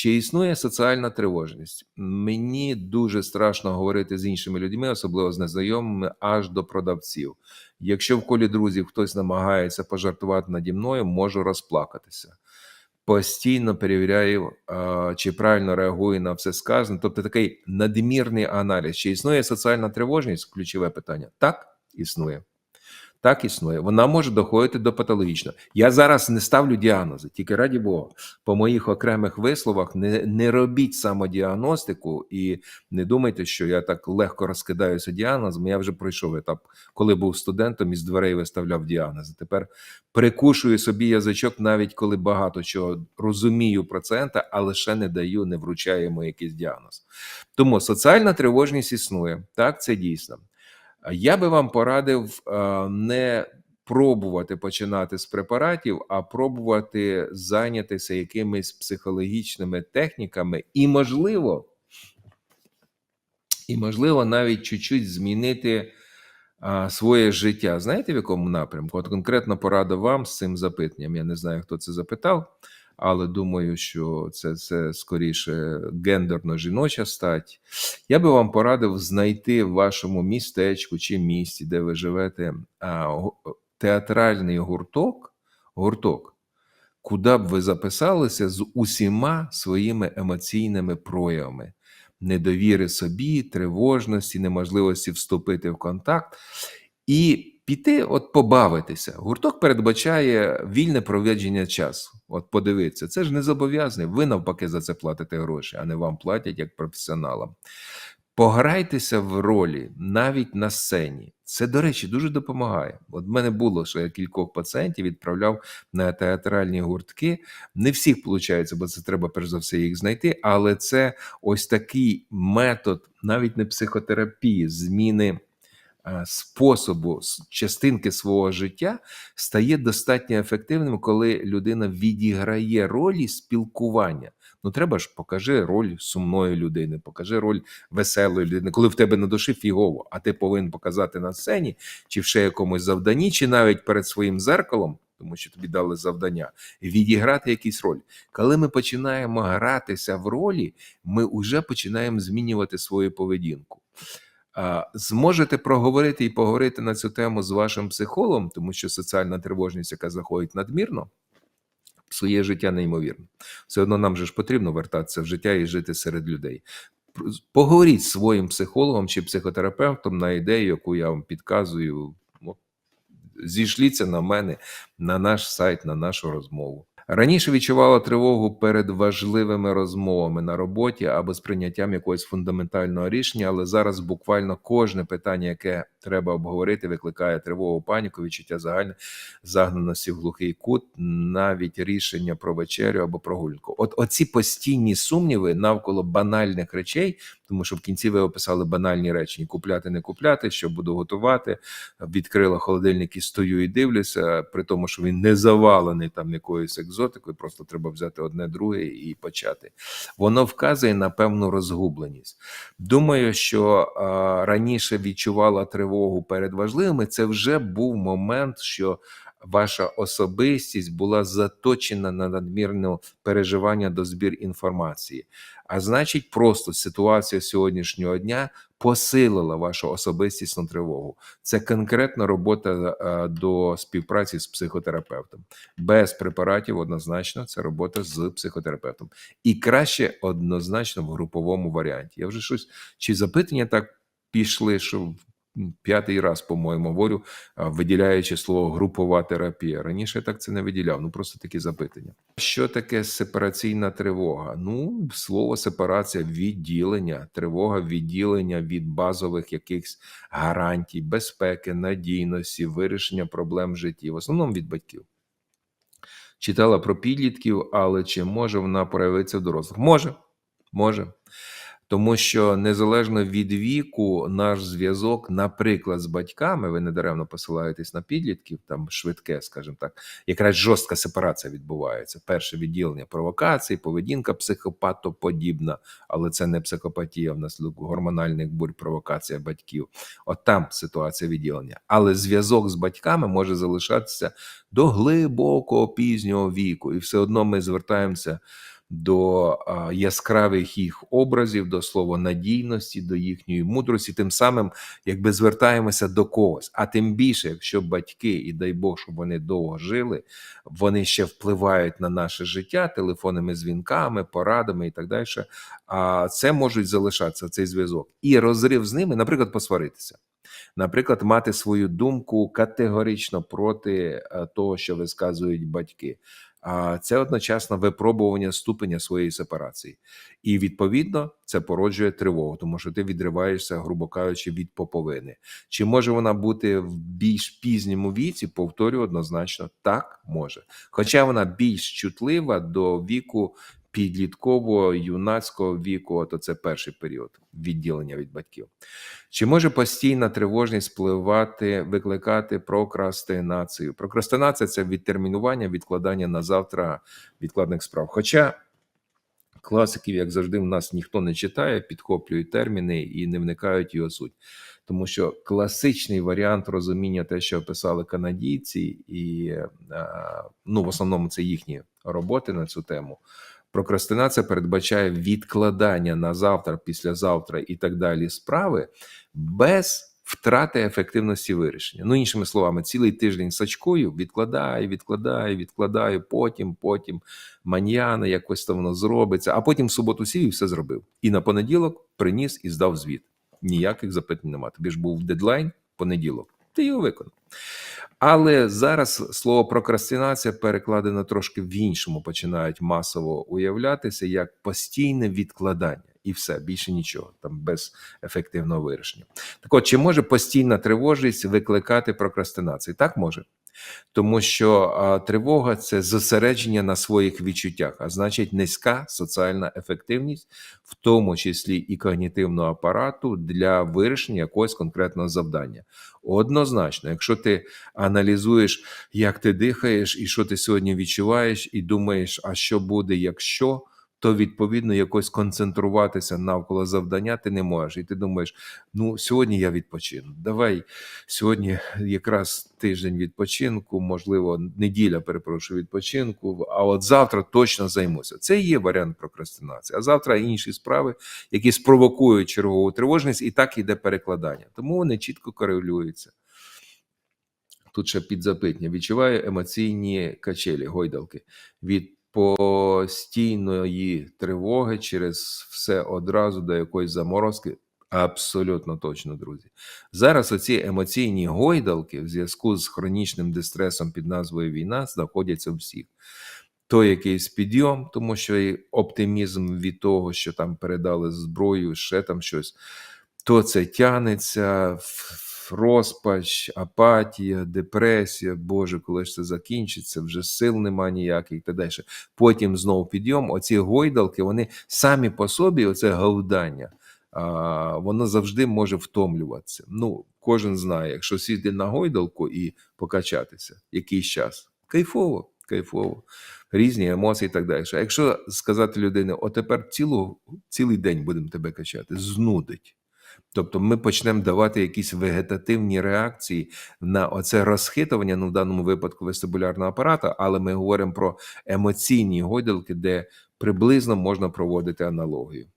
Чи існує соціальна тривожність? Мені дуже страшно говорити з іншими людьми, особливо з незнайомими, аж до продавців. Якщо в колі друзів хтось намагається пожартувати наді мною, можу розплакатися. Постійно перевіряю, чи правильно реагую на все сказане. Тобто такий надмірний аналіз. Чи існує соціальна тривожність? Ключове питання. Так, існує. Так існує. Вона може доходити до патологічного. Я зараз не ставлю діагнози, тільки раді Бога. По моїх окремих висловах не, не робіть самодіагностику і не думайте, що я так легко розкидаюся діагнозом. Я вже пройшов етап, коли був студентом і з дверей виставляв діагнози. Тепер прикушую собі язичок, навіть коли багато чого розумію про пацієнта, але ще не даю, не вручаю йому якийсь діагноз. Тому соціальна тривожність існує. Так, це дійсно. Я би вам порадив е, не пробувати починати з препаратів, а пробувати зайнятися якимись психологічними техніками, і можливо, і можливо, навіть чуть-чуть змінити а, своє життя. Знаєте, в якому напрямку? От конкретно порада вам з цим запитанням. Я не знаю, хто це запитав, але думаю, що це, це скоріше гендерно-жіноча стать. Я би вам порадив знайти в вашому містечку чи місті, де ви живете, театральний гурток, гурток, куди б ви записалися з усіма своїми емоційними проявами. Недовіри собі, тривожності, неможливості вступити в контакт і піти, от побавитися. Гурток передбачає вільне проведення часу. От подивіться, це ж не зобов'язане. Ви навпаки за це платите гроші, а не вам платять як професіоналам. Пограйтеся в ролі навіть на сцені. Це, до речі, дуже допомагає. От в мене було, що я кількох пацієнтів відправляв на театральні гуртки. Не всіх виходить, бо це треба перш за все їх знайти. Але це ось такий метод, навіть не психотерапії, зміни способу частинки свого життя стає достатньо ефективним, коли людина відіграє ролі спілкування. Ну, треба ж покажи роль сумної людини, покажи роль веселої людини, коли в тебе на душі фігово, а ти повинен показати на сцені, чи в ще якомусь завданні, чи навіть перед своїм зеркалом, тому що тобі дали завдання, відіграти якісь роль. Коли ми починаємо гратися в ролі, ми вже починаємо змінювати свою поведінку. Зможете проговорити і поговорити на цю тему з вашим психологом, тому що соціальна тривожність, яка заходить надмірно, псує життя неймовірно. Все одно нам же ж потрібно вертатися в життя і жити серед людей. Поговоріть з своїм психологом чи психотерапевтом на ідею, яку я вам підказую. Зійшліться на мене, на наш сайт, на нашу розмову. Раніше відчувала тривогу перед важливими розмовами на роботі або з прийняттям якогось фундаментального рішення, але зараз буквально кожне питання, яке треба обговорити, викликає тривогу, паніку, відчуття загальне загнаності в глухий кут, навіть рішення про вечерю або прогулянку. От оці постійні сумніви навколо банальних речей, тому що в кінці ви описали банальні речі: купляти, не купляти, що буду готувати. Відкрила холодильник і стою і дивлюся, при тому, що він не завалений там якоюсь екзотикою, просто треба взяти одне друге і почати. Воно вказує на певну розгубленість. Думаю, що а, раніше відчувала тривогу перед важливими. Це вже був момент, що ваша особистість була заточена на надмірне переживання до збір інформації. А значить, просто ситуація сьогоднішнього дня посилила вашу особистісну тривогу. Це конкретна робота е, до співпраці з психотерапевтом. Без препаратів однозначно це робота з психотерапевтом. І краще однозначно в груповому варіанті. Я вже щось чи запитання так пішли, що п'ятий раз, по-моєму, говорю, виділяючи слово групова терапія. Раніше я так це не виділяв. Ну просто такі запитання. Що таке сепараційна тривога? Ну, слово сепарація відділення, тривога відділення від базових якихось гарантій, безпеки, надійності, вирішення проблем в житті, в основному від батьків. Читала про підлітків, але чи може вона проявитися в дорослих? Може, може. Тому що незалежно від віку, наш зв'язок, наприклад, з батьками, ви недаремно посилаєтесь на підлітків, там швидке, скажімо так, якраз жорстка сепарація відбувається. Перше відділення провокацій, поведінка психопатоподібна, але це не психопатія внаслідок гормональних бурь, провокація батьків. От там ситуація відділення. Але зв'язок з батьками може залишатися до глибокого пізнього віку, і все одно ми звертаємося до яскравих їх образів, до слова надійності, до їхньої мудрості, тим самим якби звертаємося до когось. А тим більше, якщо батьки, і дай Бог, щоб вони довго жили, вони ще впливають на наше життя телефонними дзвінками, порадами і так далі. А це можуть залишатися цей зв'язок. І розрив з ними, наприклад, посваритися. Наприклад, мати свою думку категорично проти е, того, що висказують батьки. А це одночасно випробування ступеня своєї сепарації, і відповідно це породжує тривогу, тому що ти відриваєшся, грубо кажучи, від поповини. Чи може вона бути в більш пізньому віці? Повторюю однозначно, так може. Хоча вона більш чутлива до віку підліткового юнацького віку, то це перший період відділення від батьків. Чи може постійна тривожність впливати, викликати прокрастинацію? Прокрастинація це відтермінування, відкладання на завтра відкладних справ. Хоча класиків, як завжди, в нас ніхто не читає, підхоплюють терміни і не вникають його суть. Тому що класичний варіант розуміння, те, що описали канадійці, і е, ну, в основному це їхні роботи на цю тему. Прокрастинація передбачає відкладання на завтра, післязавтра і так далі справи без втрати ефективності вирішення. Ну, іншими словами, цілий тиждень сачкою відкладаю, відкладаю, відкладаю, потім, потім маньяна, якось там воно зробиться, а потім в суботу сів і все зробив. І на понеділок приніс і здав звіт. Ніяких запитань нема. Тобі ж був дедлайн понеділок. Ти його виконав. Але зараз слово прокрастинація перекладено трошки в іншому, починають масово уявлятися як постійне відкладання. І все, більше нічого, там без ефективного вирішення. Так от, чи може постійна тривожність викликати прокрастинацію? Так може. Тому що а, тривога це зосередження на своїх відчуттях, а значить, низька соціальна ефективність, в тому числі і когнітивного апарату для вирішення якогось конкретного завдання. Однозначно, якщо ти аналізуєш, як ти дихаєш, і що ти сьогодні відчуваєш, і думаєш, а що буде, якщо. То відповідно якось концентруватися навколо завдання ти не можеш. І ти думаєш, ну сьогодні я відпочину. Давай сьогодні якраз тиждень відпочинку, можливо, неділя, перепрошую, відпочинку. А от завтра точно займуся. Це є варіант прокрастинації. А завтра інші справи, які спровокують чергову тривожність, і так іде перекладання. Тому вони чітко корелюються. Тут ще підзапитання. Відчуваю емоційні качелі, гойдалки від постійної тривоги через все одразу до якоїсь заморозки. Абсолютно точно, друзі. Зараз оці емоційні гойдалки в зв'язку з хронічним дистресом під назвою війна знаходяться у всіх. То якийсь підйом, тому що і оптимізм від того, що там передали зброю, ще там щось, то це тянеться розпач, апатія, депресія. Боже, коли ж це закінчиться, вже сил нема ніяких і так далі. Потім знову підйом. Оці гойдалки, вони самі по собі, оце говдання, а, воно завжди може втомлюватися. Ну, кожен знає, якщо сіти на гойдалку і покачатися якийсь час. Кайфово, кайфово. Різні емоції і так далі. А якщо сказати людині, о тепер цілу, цілий день будемо тебе качати, знудить. Тобто ми почнемо давати якісь вегетативні реакції на оце розхитування, ну в даному випадку вестибулярного апарата, але ми говоримо про емоційні гойдалки, де приблизно можна проводити аналогію.